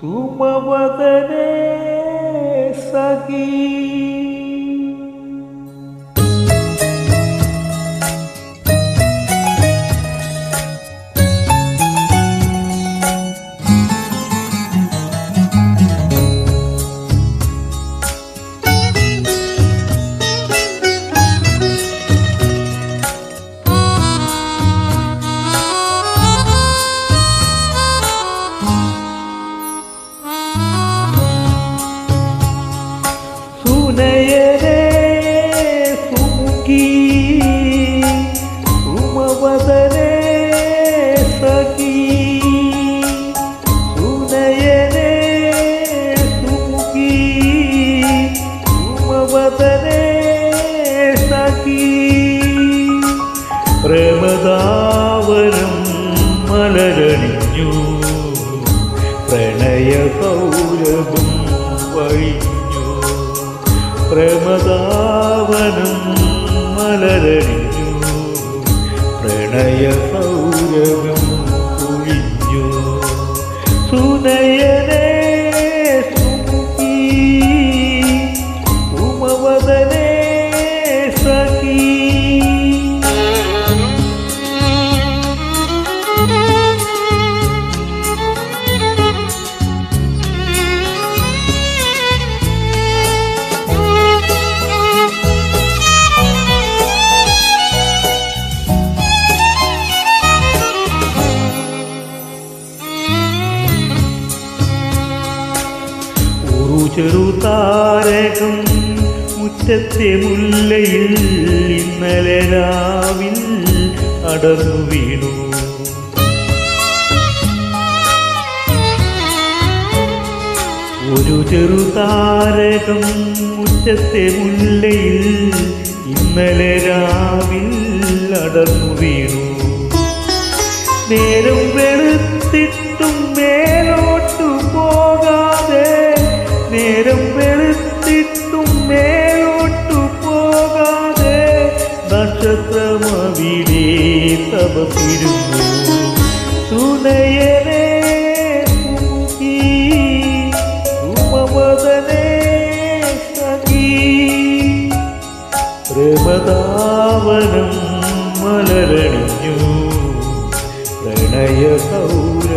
सुमवदने सगी। oh സൗരഭം വഴിഞ്ഞു. പ്രമദാവനം മലരണിഞ്ഞു പ്രണയ സൗരഭം ചെറുതാരകം മുറ്റത്തെ മുല്ലയിൽ ഇന്നലെ രാവിൽ അടർന്നു വീണു. ഒരു ചെറുതാരകം മുറ്റത്തെ മുല്ലയിൽ ഇന്നലെ രാവിൽ അടർന്നു വീണു. നേരം വെളുത്തിട്ടും തപസിരുന്നു സുനയനേ സുമുഖി ഉമവദനേ സഖീ പ്രമദാവനം മലരണിഞ്ഞു. പ്രണയ സൗരഭം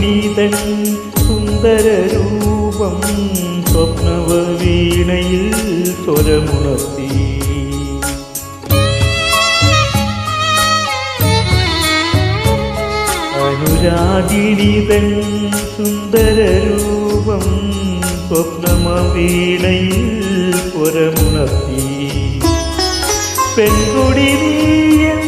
അനുരാഗിണി സുന്ദരരൂപം സുന്ദര രൂപം സ്വപ്നവ വീണയിൽ സ്വരമുണർത്തി. അനുരാഗിണി സുന്ദരരൂപം സുന്ദര രൂപം സ്വപ്നമ വീണയിൽ സ്വരമുണർത്തി. പെൺകുടി നീയൻ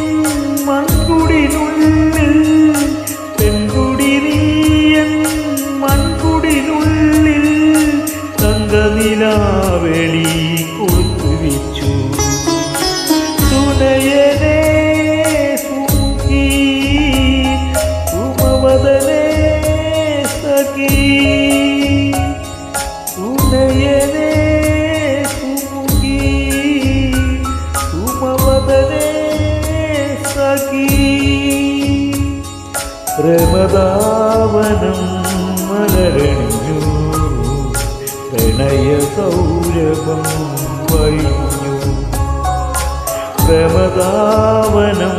പ്രമദാവനം മലരണിഞ്ഞു പ്രണയ സൗരഭം വഴിഞ്ഞു. പ്രമദാവനം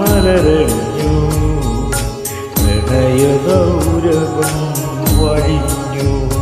മലരണിഞ്ഞു പ്രണയ സൗരഭം വഴിഞ്ഞു